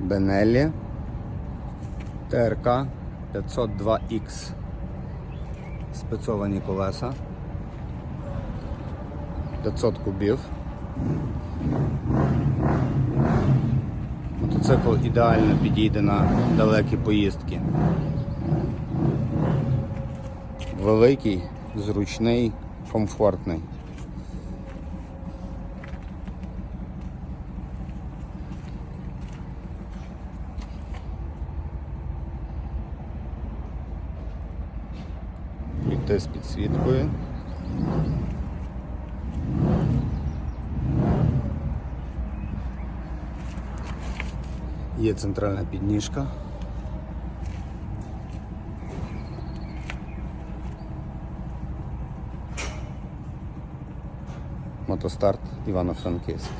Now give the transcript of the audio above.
Бенеллі ТРК 502X. Спецовані колеса. 500 кубів. Мотоцикл ідеально підійде на далекі поїздки. Великий, зручний, комфортний. Ліфти з підсвіткою. Є центральна підніжка. Мотостарт Івано-Франківськ.